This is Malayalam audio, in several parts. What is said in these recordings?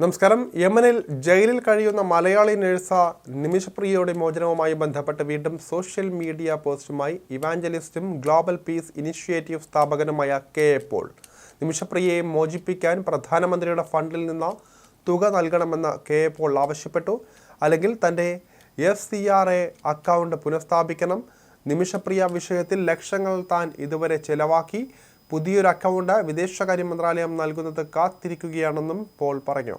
നമസ്കാരം. യമനിൽ ജയിലിൽ കഴിയുന്ന മലയാളി നഴ്സ നിമിഷപ്രിയയുടെ മോചനവുമായി ബന്ധപ്പെട്ട് വീണ്ടും സോഷ്യൽ മീഡിയ പോസ്റ്റുമായി ഇവാഞ്ചലിസ്റ്റും ഗ്ലോബൽ പീസ് ഇനിഷ്യേറ്റീവ് സ്ഥാപകനുമായ കെ എ പോൾ. നിമിഷപ്രിയയെ മോചിപ്പിക്കാൻ പ്രധാനമന്ത്രിയുടെ ഫണ്ടിൽ നിന്ന് തുക നൽകണമെന്ന് കെ എ പോൾ ആവശ്യപ്പെട്ടു. അല്ലെങ്കിൽ തന്റെ F C R A account പുനഃസ്ഥാപിക്കണം. Nimisha Priya വിഷയത്തിൽ ലക്ഷങ്ങൾ താൻ ഇതുവരെ ചെലവാക്കി. പുതിയൊരു അക്കൗണ്ട് വിദേശകാര്യ മന്ത്രാലയം നൽകുന്നത് കാത്തിരിക്കുകയാണെന്നും പോൾ പറഞ്ഞു.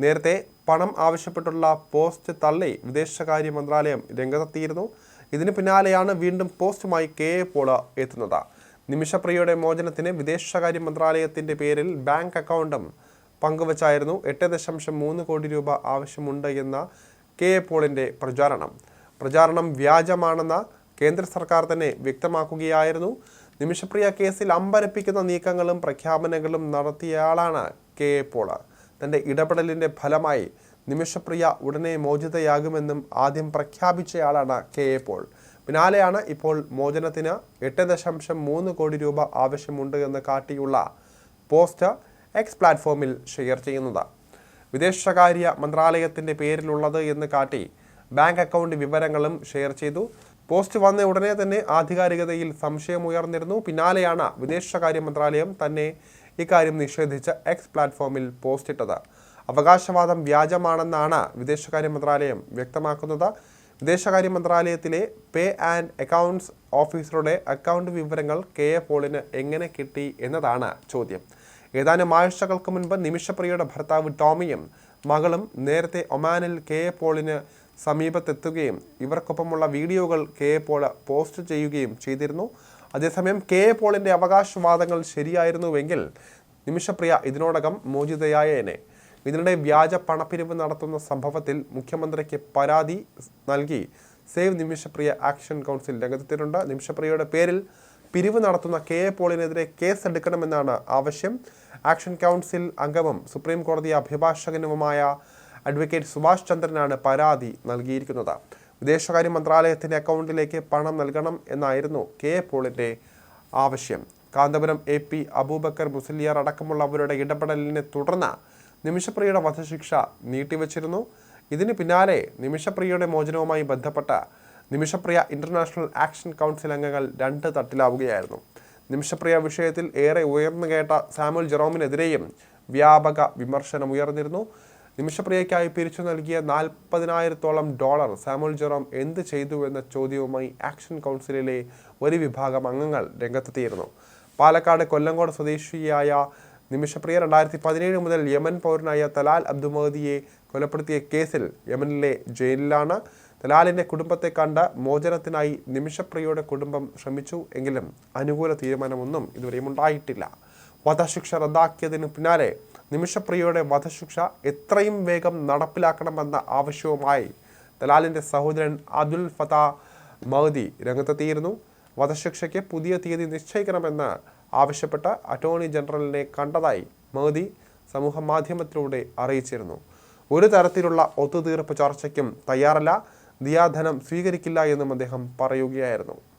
നേരത്തെ പണം ആവശ്യപ്പെട്ടുള്ള പോസ്റ്റ് തള്ളി വിദേശകാര്യ മന്ത്രാലയം രംഗത്തെത്തിയിരുന്നു. ഇതിന് പിന്നാലെയാണ് വീണ്ടും പോസ്റ്റുമായി കെ എ പോൾ എത്തുന്നത്. നിമിഷപ്രിയയുടെ മോചനത്തിന് വിദേശകാര്യ മന്ത്രാലയത്തിന്റെ പേരിൽ ബാങ്ക് അക്കൗണ്ടും പങ്കുവച്ചായിരുന്നു. എട്ട് ദശാംശം മൂന്ന് കോടി രൂപ ആവശ്യമുണ്ട് എന്ന കെ എ പോളിന്റെ പ്രചാരണം. പ്രചാരണം വ്യാജമാണെന്ന കേന്ദ്ര സർക്കാർ തന്നെ വ്യക്തമാക്കുകയായിരുന്നു. നിമിഷപ്രിയ കേസിൽ അമ്പരപ്പിക്കുന്ന നീക്കങ്ങളും പ്രഖ്യാപനങ്ങളും നടത്തിയയാളാണ് കെ എ പോൾ. തന്റെ ഇടപെടലിന്റെ ഫലമായി നിമിഷപ്രിയ ഉടനെ മോചിതയാകുമെന്നും ആദ്യം പ്രഖ്യാപിച്ചയാളാണ് കെ എ പോൾ. പിന്നാലെയാണ് ഇപ്പോൾ മോചനത്തിന് എട്ട് ദശാംശം മൂന്ന് കോടി രൂപ ആവശ്യമുണ്ട് എന്ന് കാട്ടിയുള്ള പോസ്റ്റ് എക്സ് പ്ലാറ്റ്ഫോമിൽ ഷെയർ ചെയ്യുന്നത്. വിദേശകാര്യ മന്ത്രാലയത്തിന്റെ പേരിലുള്ളത് എന്ന് കാട്ടി ബാങ്ക് അക്കൗണ്ട് വിവരങ്ങളും ഷെയർ ചെയ്തു. പോസ്റ്റ് വന്ന ഉടനെ തന്നെ ആധികാരികതയിൽ സംശയം ഉയർന്നിരുന്നു പിന്നാലെയാണ് വിദേശകാര്യ മന്ത്രാലയം തന്നെ ഇക്കാര്യം നിഷേധിച്ച എക്സ് പ്ലാറ്റ്ഫോമിൽ പോസ്റ്റ് ഇട്ടത്. അവകാശവാദം വ്യാജമാണെന്നാണ് വിദേശകാര്യ മന്ത്രാലയം വ്യക്തമാക്കുന്നത്. വിദേശകാര്യ മന്ത്രാലയത്തിലെ പേ ആൻഡ് അക്കൗണ്ട്സ് ഓഫീസറുടെ അക്കൗണ്ട് വിവരങ്ങൾ കെ എ പോളിന് എങ്ങനെ കിട്ടി എന്നതാണ് ചോദ്യം. ഏതാനും ആഴ്ചകൾക്ക് മുൻപ് നിമിഷപ്രിയയുടെ ഭർത്താവ് ടോമിയും മകളും നേരത്തെ ഒമാനിൽ കെ എ പോളിന് സമീപത്തെത്തുകയും ഇവർക്കൊപ്പമുള്ള വീഡിയോകൾ കെ എ പോൾ പോസ്റ്റ് ചെയ്യുകയും ചെയ്തിരുന്നു. അതേസമയം കെ എ പോളിന്റെ അവകാശവാദങ്ങൾ ശരിയായിരുന്നുവെങ്കിൽ നിമിഷപ്രിയ ഇതിനോടകം മോചിതയായേനെ. ഇതിനിടെ വ്യാജ പണപ്പിരിവ് നടത്തുന്ന സംഭവത്തിൽ മുഖ്യമന്ത്രിക്ക് പരാതി നൽകി. സേവ് നിമിഷപ്രിയ ആക്ഷൻ കൗൺസിൽ രംഗത്തെത്തിയിട്ടുണ്ട്. നിമിഷപ്രിയയുടെ പേരിൽ പിരിവ് നടത്തുന്ന കെ എ പോളിനെതിരെ കേസ് എടുക്കണമെന്നാണ് ആവശ്യം. ആക്ഷൻ കൗൺസിൽ അംഗവും സുപ്രീം കോടതി അഭിഭാഷകനുമായ അഡ്വക്കേറ്റ് സുഭാഷ് ചന്ദ്രനാണ് പരാതി നൽകിയിരിക്കുന്നത്. വിദേശകാര്യ മന്ത്രാലയത്തിന്റെ അക്കൗണ്ടിലേക്ക് പണം നൽകണം എന്നായിരുന്നു കെ പോളിന്റെ ആവശ്യം. കാന്തപുരം എ പി അബൂബക്കർ മുസ്ലിയാർ അടക്കമുള്ളവരുടെ ഇടപെടലിനെ തുടർന്ന് നിമിഷപ്രിയയുടെ വധശിക്ഷ നീട്ടിവച്ചിരുന്നു. ഇതിന് പിന്നാലെ നിമിഷപ്രിയയുടെ മോചനവുമായി ബന്ധപ്പെട്ട നിമിഷപ്രിയ ഇന്റർനാഷണൽ ആക്ഷൻ കൗൺസിൽ അംഗങ്ങൾ രണ്ട് തട്ടിലാവുകയായിരുന്നു. നിമിഷപ്രിയ വിഷയത്തിൽ ഏറെ ഉയർന്നു കേട്ട സാമുൽ ജെറോമിനെതിരെയും വ്യാപക വിമർശനം ഉയർന്നിരുന്നു നിമിഷപ്രിയയ്ക്കായി പിരിച്ചു നൽകിയ നാൽപ്പതിനായിരത്തോളം ഡോളർ സാമുൽ ജെറോം എന്ത് ചെയ്തു എന്ന ചോദ്യവുമായി ആക്ഷൻ കൗൺസിലിലെ ഒരു വിഭാഗം അംഗങ്ങൾ രംഗത്തെത്തിയിരുന്നു. പാലക്കാട് കൊല്ലങ്കോട് സ്വദേശിയായ നിമിഷപ്രിയ രണ്ടായിരത്തി പതിനേഴ് മുതൽ യമൻ പൗരനായ തലാൽ അബ്ദുമഹദിയെ കൊലപ്പെടുത്തിയ കേസിൽ യമനിലെ ജയിലിലാണ്. തലാലിന്റെ കുടുംബത്തെ കണ്ട മോചനത്തിനായി നിമിഷപ്രിയയുടെ കുടുംബം ശ്രമിച്ചു എങ്കിലും അനുകൂല തീരുമാനമൊന്നും ഇതുവരെയും ഉണ്ടായിട്ടില്ല. വധശിക്ഷ റദ്ദാക്കിയതിനു പിന്നാലെ നിമിഷപ്രിയയുടെ വധശിക്ഷ എത്രയും വേഗം നടപ്പിലാക്കണമെന്ന ആവശ്യവുമായി ദലാലിന്റെ സഹോദരൻ അബ്ദുൽ ഫത്ത മഹദി രംഗത്തെത്തിയിരുന്നു. വധശിക്ഷയ്ക്ക് പുതിയ തീയതി നിശ്ചയിക്കണമെന്ന് ആവശ്യപ്പെട്ട് അറ്റോർണി ജനറലിനെ കണ്ടതായി മഹദി സമൂഹ മാധ്യമത്തിലൂടെ അറിയിച്ചിരുന്നു. ഒരു തരത്തിലുള്ള ഒത്തുതീർപ്പ് ചർച്ചയ്ക്കും തയ്യാറല്ല. ദിയാധനം സ്വീകരിക്കില്ല എന്നും അദ്ദേഹം പറയുകയായിരുന്നു.